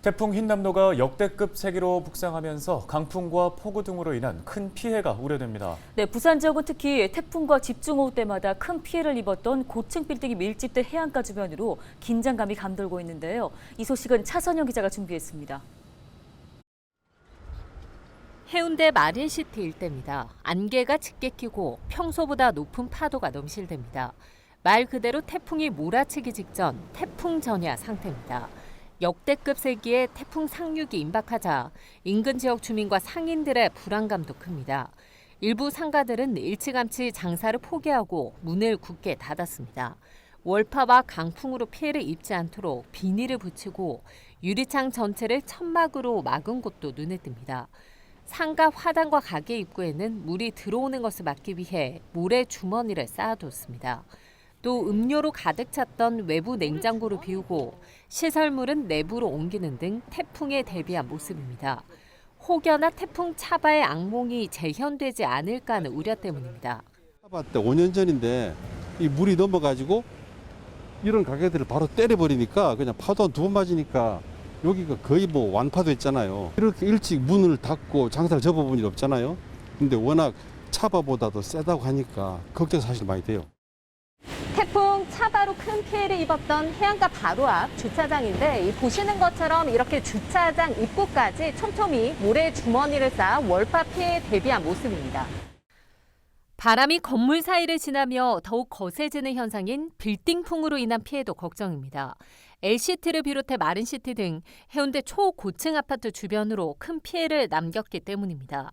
태풍 흰남노가 역대급 세기로 북상하면서 강풍과 폭우 등으로 인한 큰 피해가 우려됩니다. 네, 부산 지역은 특히 태풍과 집중호우 때마다 큰 피해를 입었던 고층 빌딩이 밀집된 해안가 주변으로 긴장감이 감돌고 있는데요. 이 소식은 차선영 기자가 준비했습니다. 해운대 마린시티 일대입니다. 안개가 짙게 끼고 평소보다 높은 파도가 넘실댑니다. 말 그대로 태풍이 몰아치기 직전 태풍 전야 상태입니다. 역대급 세기에 태풍 상륙이 임박하자 인근 지역 주민과 상인들의 불안감도 큽니다. 일부 상가들은 일찌감치 장사를 포기하고 문을 굳게 닫았습니다. 월파와 강풍으로 피해를 입지 않도록 비닐을 붙이고 유리창 전체를 천막으로 막은 곳도 눈에 띕니다. 상가 화단과 가게 입구에는 물이 들어오는 것을 막기 위해 모래 주머니를 쌓아뒀습니다. 또 음료로 가득 찼던 외부 냉장고를 비우고 시설물은 내부로 옮기는 등 태풍에 대비한 모습입니다. 혹여나 태풍 차바의 악몽이 재현되지 않을까 하는 우려 때문입니다. 봤때 5년 전인데 이 물이 넘어가지고 이런 가게들을 바로 때려버리니까 그냥 파도 한 두 번 맞으니까 여기가 거의 뭐 완파도 했잖아요. 이렇게 일찍 문을 닫고 장사를 접어본 일 없잖아요. 근데 워낙 차바보다도 세다고 하니까 걱정 사실 많이 돼요. 태풍 차바로 큰 피해를 입었던 해안가 바로 앞 주차장인데 이 보시는 것처럼 이렇게 주차장 입구까지 촘촘히 모래 주머니를 쌓아 월파 피해에 대비한 모습입니다. 바람이 건물 사이를 지나며 더욱 거세지는 현상인 빌딩풍으로 인한 피해도 걱정입니다. LCT를 비롯해 마린시티 등 해운대 초고층 아파트 주변으로 큰 피해를 남겼기 때문입니다.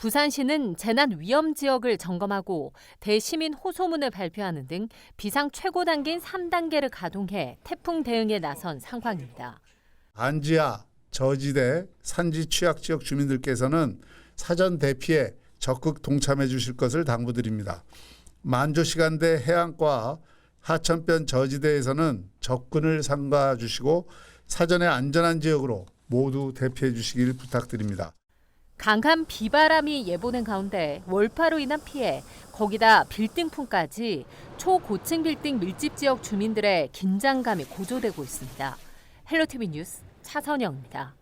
부산시는 재난 위험 지역을 점검하고 대시민 호소문을 발표하는 등 비상 최고 단계인 3단계를 가동해 태풍 대응에 나선 상황입니다. 안지하, 저지대, 산지 취약 지역 주민들께서는 사전 대피에 적극 동참해 주실 것을 당부드립니다. 만조 시간대 해안과 하천변 저지대에서는 접근을 삼가 주시고 사전에 안전한 지역으로 모두 대피해 주시길 부탁드립니다. 강한 비바람이 예보된 가운데 월파로 인한 피해, 거기다 빌딩풍까지 초고층 빌딩 밀집 지역 주민들의 긴장감이 고조되고 있습니다. 헬로티비 뉴스 차선영입니다.